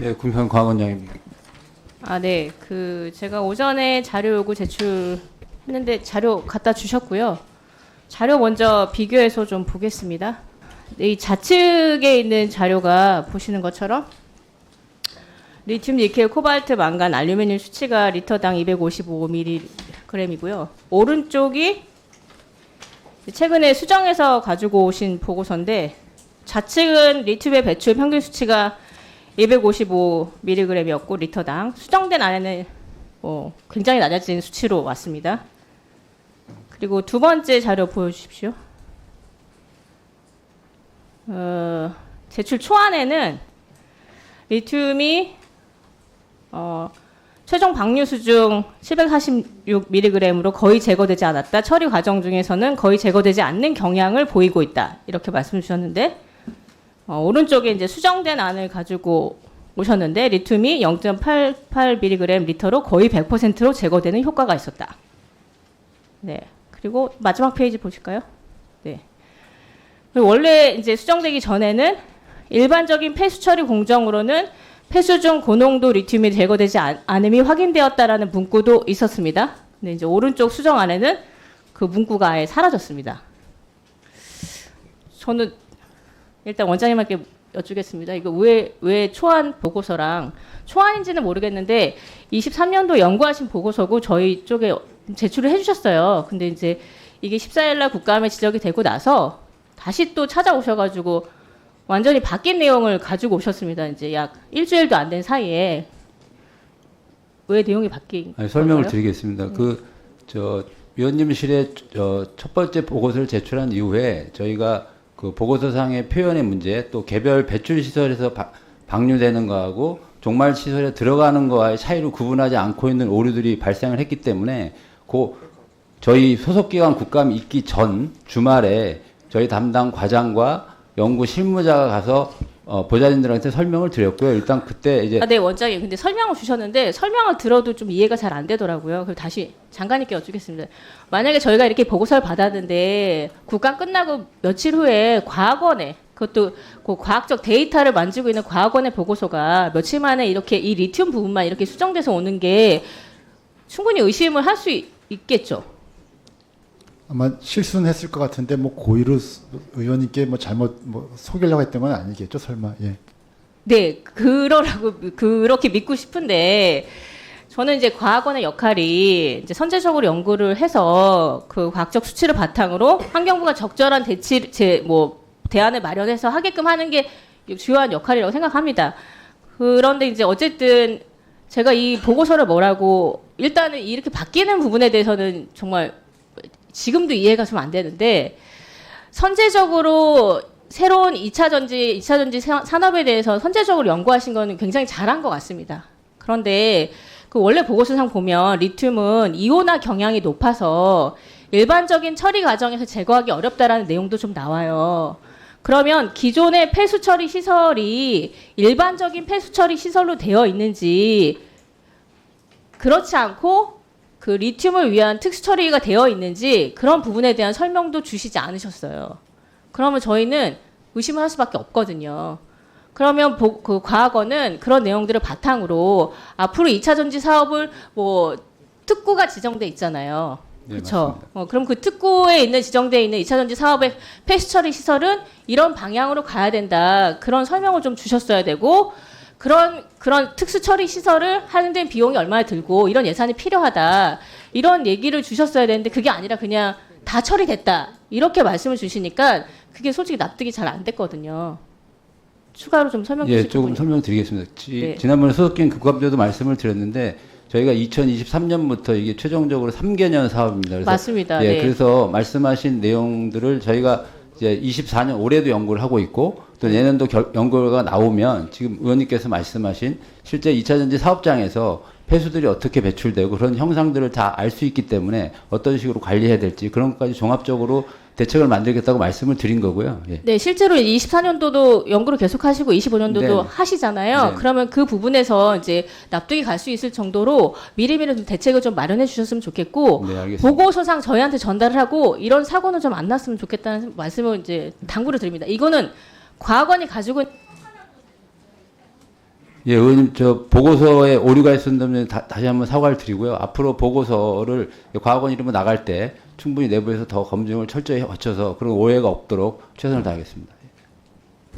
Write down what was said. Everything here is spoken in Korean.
예, 군평 광원장입니다. 아, 네. 그 제가 오전에 자료 요구 제출했는데 자료 갖다 주셨고요. 자료 먼저 비교해서 좀 보겠습니다. 네, 이 좌측에 있는 자료가 보시는 것처럼 리튬, 니켈, 코발트, 망간, 알루미늄 수치가 리터당 255mg이고요. 오른쪽이 최근에 수정해서 가지고 오신 보고서인데 좌측은 리튬의 배출 평균 수치가 255mg이었고 리터당 수정된 안에는 뭐 굉장히 낮아진 수치로 왔습니다. 그리고 두 번째 자료 보여주십시오. 어, 제출 초안에는 리튬이 어, 최종 방류 수 중 746mg으로 거의 제거되지 않았다. 처리 과정 중에서는 거의 제거되지 않는 경향을 보이고 있다. 이렇게 말씀 주셨는데 어, 오른쪽에 이제 수정된 안을 가지고 오셨는데 리튬이 0.88mg 리터로 거의 100%로 제거되는 효과가 있었다. 네. 그리고 마지막 페이지 보실까요? 네. 원래 이제 수정되기 전에는 일반적인 폐수 처리 공정으로는 폐수 중 고농도 리튬이 제거되지 않- 않음이 확인되었다라는 문구도 있었습니다. 근데 이제 오른쪽 수정 안에는 그 문구가 아예 사라졌습니다. 저는 일단 원장님께 여쭈겠습니다. 이거 왜, 왜 초안 보고서랑 초안인지는 모르겠는데 23년도 연구하신 보고서고 저희 쪽에 제출을 해주셨어요. 근데 이제 이게 14일날 국감에 지적이 되고 나서 다시 또 찾아오셔가지고 완전히 바뀐 내용을 가지고 오셨습니다. 이제 약 일주일도 안 된 사이에 왜 내용이 바뀐 아니, 설명을 건가요? 드리겠습니다. 그저 위원님실에 저 첫 번째 보고서를 제출한 이후에 저희가 그 보고서상의 표현의 문제 또 개별 배출 시설에서 바- 방류되는 거하고 종말 시설에 들어가는 거와의 차이를 구분하지 않고 있는 오류들이 발생을 했기 때문에 그 저희 소속기관 국감이 있기 전 주말에 저희 담당 과장과 연구 실무자가 가서 어, 보좌진들한테 설명을 드렸고요. 일단 그때 이제 아, 네, 원장님. 근데 설명을 주셨는데 설명을 들어도 좀 이해가 잘 안 되더라고요. 그래서 다시 장관님께 여쭙겠습니다. 만약에 저희가 이렇게 보고서를 받았는데 국감 끝나고 며칠 후에 과학원에 그것도 그 과학적 데이터를 만지고 있는 과학원의 보고서가 며칠 만에 이렇게 이 리튬 부분만 이렇게 수정돼서 오는 게 충분히 의심을 할 수 있겠죠. 아마 실수는 했을 것 같은데 뭐 고의로 스- 의원님께 뭐 잘못 뭐 속이려고 했던 건 아니겠죠 설마 예. 네, 그러라고 그렇게 믿고 싶은데 저는 이제 과학원의 역할이 이제 선제적으로 연구를 해서 그 과학적 수치를 바탕으로 환경부가 적절한 대치 제뭐 대안을 마련해서 하게끔 하는 게 주요한 역할이라고 생각합니다. 그런데 이제 어쨌든 제가 이 보고서를 뭐라고 일단은 이렇게 바뀌는 부분에 대해서는 정말 지금도 이해가 좀 안 되는데 선제적으로 새로운 2차 전지, 2차 전지 사- 산업에 대해서 선제적으로 연구하신 거는 굉장히 잘한 것 같습니다. 그런데 그 원래 보고서상 보면 리튬은 이온화 경향이 높아서 일반적인 처리 과정에서 제거하기 어렵다라는 내용도 좀 나와요. 그러면 기존의 폐수 처리 시설이 일반적인 폐수 처리 시설로 되어 있는지 그렇지 않고 그 리튬을 위한 특수 처리가 되어 있는지 그런 부분에 대한 설명도 주시지 않으셨어요. 그러면 저희는 의심을 할 수밖에 없거든요. 그러면 보- 그 과학원은 그런 내용들을 바탕으로 앞으로 2차 전지 사업을 뭐 특구가 지정돼 있잖아요. 네, 그렇죠. 어, 그럼 그 특구에 있는 지정돼 있는 2차 전지 사업의 폐수 처리 시설은 이런 방향으로 가야 된다. 그런 설명을 좀 주셨어야 되고 그런 그런 특수 처리 시설을 하는 데 비용이 얼마나 들고 이런 예산이 필요하다. 이런 얘기를 주셨어야 되는데 그게 아니라 그냥 다 처리됐다. 이렇게 말씀을 주시니까 그게 솔직히 납득이 잘 안 됐거든요. 추가로 좀 설명 예, 조금 설명드리겠습니다. 지, 네. 지난번에 소속기관 국감때도 말씀을 드렸는데 저희가 2023년부터 이게 최종적으로 3개년 사업입니다. 그래서 맞습니다. 예, 네. 그래서 말씀하신 내용들을 저희가 이제 24년 올해도 연구를 하고 있고 또 내년도 결, 연구가 나오면 지금 의원님께서 말씀하신 실제 2차 전지 사업장에서 폐수들이 어떻게 배출되고 그런 형상들을 다 알 수 있기 때문에 어떤 식으로 관리해야 될지 그런 것까지 종합적으로 대책을 만들겠다고 말씀을 드린 거고요. 예. 네, 실제로 24년도도 연구를 계속 하시고 25년도도 네. 하시잖아요. 네. 그러면 그 부분에서 이제 납득이 갈 수 있을 정도로 미리미리 좀 대책을 좀 마련해 주셨으면 좋겠고 네. 보고서상 저희한테 전달을 하고 이런 사고는 좀 안 났으면 좋겠다는 말씀을 이제 당부를 드립니다. 이거는 과거니 가지고 있는 예, 의원님, 저 보고서에 오류가 있었는데 다, 다시 한번 사과를 드리고요. 앞으로 보고서를 과학원 이름으로 나갈 때 충분히 내부에서 더 검증을 철저히 거쳐서 그런 오해가 없도록 최선을 다하겠습니다.